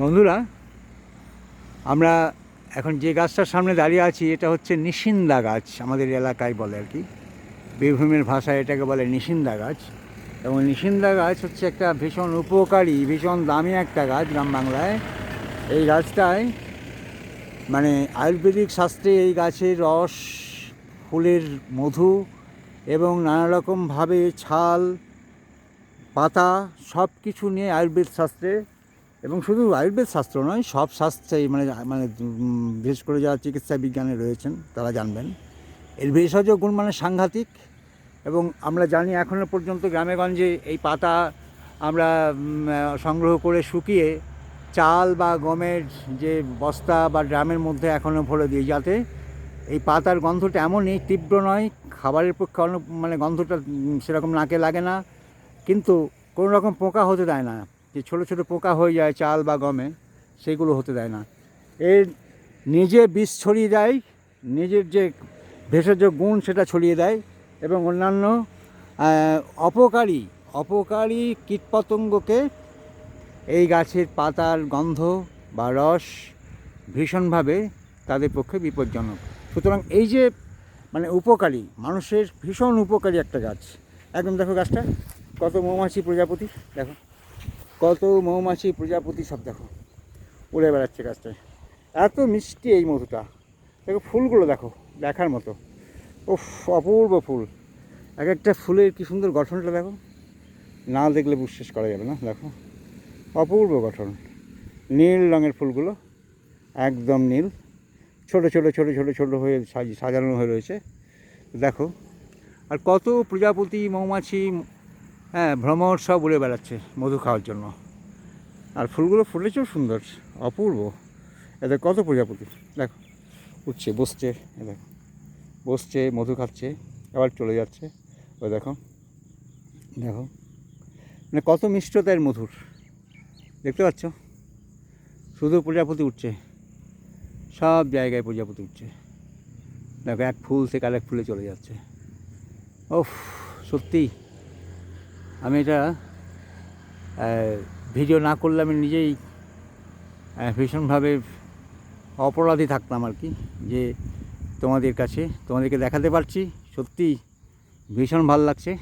বন্ধুরা, আমরা এখন যে গাছটার সামনে দাঁড়িয়ে আছি, এটা হচ্ছে নিশিন্দা গাছ, আমাদের এলাকায় বলে আর কি। বীরভূমের ভাষায় এটাকে বলে নিশিন্দা গাছ। এবং নিশিন্দা গাছ হচ্ছে একটা ভীষণ উপকারী, ভীষণ দামি একটা গাছ গ্রাম বাংলায়। এই গাছটায় মানে আয়ুর্বেদিক শাস্ত্রে এই গাছের রস, ফুলের মধু এবং নানা রকমভাবে ছাল, পাতা সব কিছু নিয়ে আয়ুর্বেদ শাস্ত্রে এবং শুধু আয়ুর্বেদ শাস্ত্র নয়, সব শাস্ত্রেই মানে মানে বিশেষ করে যারা চিকিৎসা বিজ্ঞানে রয়েছেন, তারা জানবেন। এর ভেষজ গুণ মানে সাংঘাতিক এবং আমরা জানি এখনও পর্যন্ত গ্রামেগঞ্জে এই পাতা আমরা সংগ্রহ করে শুকিয়ে চাল বা গমের যে বস্তা বা ড্রামের মধ্যে এখনও ভরে দিই, যাতে এই পাতার গন্ধটা এমনই তীব্র নয়, খাবারের পক্ষে অন্য মানে গন্ধটা সেরকম নাকে লাগে না, কিন্তু কোনো রকম পোকা হতে দেয় না। যে ছোটো ছোটো পোকা হয়ে যায়, চাল বা গমে, সেগুলো হতে দেয় না। এর নিজে বিষ ছড়িয়ে দেয়, নিজের যে ভেষজ গুণ সেটা ছড়িয়ে দেয় এবং অন্যান্য অপকারী অপকারী কীটপতঙ্গকে এই গাছের পাতার গন্ধ বা রস ভীষণভাবে তাদের পক্ষে বিপজ্জনক। সুতরাং এই যে মানে উপকারী, মানুষের ভীষণ উপকারী একটা গাছ। একদম দেখো গাছটা, কত মৌমাছি প্রজাপতি, দেখো। কত মৌমাছি প্রজাপতি সব দেখো। উড়ে বেড়াচ্ছে গাছটায়। এত মিষ্টি এই মধুটা। দেখো ফুলগুলো দেখো, দেখার মতো। ও অপূর্ব ফুল। এক একটা ফুলের কি সুন্দর গঠনটা দেখো। না দেখলে বিশ্বাস করা যাবে না, দেখো। অপূর্ব গঠন। নীল রঙের ফুলগুলো, একদম নীল। ছোট ছোট ছোট ছোট ছোট হয়ে সাজি, সাজানো হয়ে রয়েছে। দেখো। আর কত প্রজাপতি, মৌমাছি হ্যাঁ ভ্রমর সব উড়ে বেড়াচ্ছে মধু খাওয়ার জন্য। আর ফুলগুলো ফুটেছেও সুন্দর, অপূর্ব। এদের কত প্রজাপতি? দেখো, উঠছে, বসছে দেখো। বসছে, মধু খাচ্ছে, আবার চলে যাচ্ছে। ওই দেখো দেখো। মানে কত মিষ্টতা এর মধুর। দেখতে পাচ্ছ? শুধু প্রজাপতি উঠছে। সব জায়গায় প্রজাপতি উঠছে। দেখো, এক ফুল থেকে আরেক ফুলে চলে যাচ্ছে। ওফ সত্যি আমি এটা ভিডিও না করলে আমি নিজেই ভীষণভাবে অপরাধী থাকতাম আর কি, যে তোমাদের কাছে, তোমাদেরকে দেখাতে পারছি। সত্যি ভীষণ ভালো লাগছে।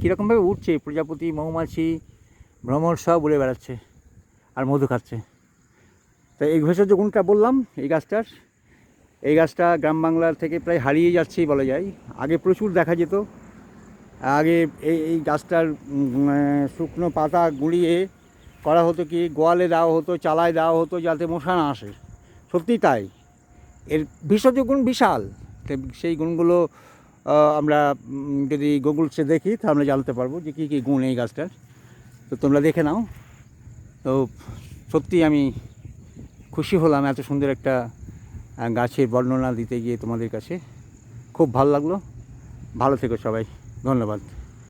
কীরকমভাবে উঠছে, প্রজাপতি, মৌমাছি, ভ্রমর সব উড়ে বেড়াচ্ছে আর মধু খাচ্ছে। তো এই ভেষজ গুণটা বললাম, এই গাছটার। এই গাছটা গ্রাম বাংলার থেকে প্রায় হারিয়ে যাচ্ছেই বলা যায়। আগে প্রচুর দেখা যেত আগে এই এই গাছটার শুকনো পাতা গুঁড়িয়ে করা হতো কি, গোয়ালে দেওয়া হতো, চালায় দেওয়া হতো যাতে মশা না আসে। সত্যিই তাই। এর ভেষজ গুণ বিশাল। সেই গুণগুলো আমরা যদি গুগলসে দেখি, তাহলে আমরা জানতে পারব যে কী কী গুণ এই গাছটার। তো তোমরা দেখে নাও। তো সত্যি আমি খুশি হলাম এত সুন্দর একটা গাছের বর্ণনা দিতে গিয়ে তোমাদের কাছে। খুব ভালো লাগল। ভালো থেকো সবাই। ধন্যবাদ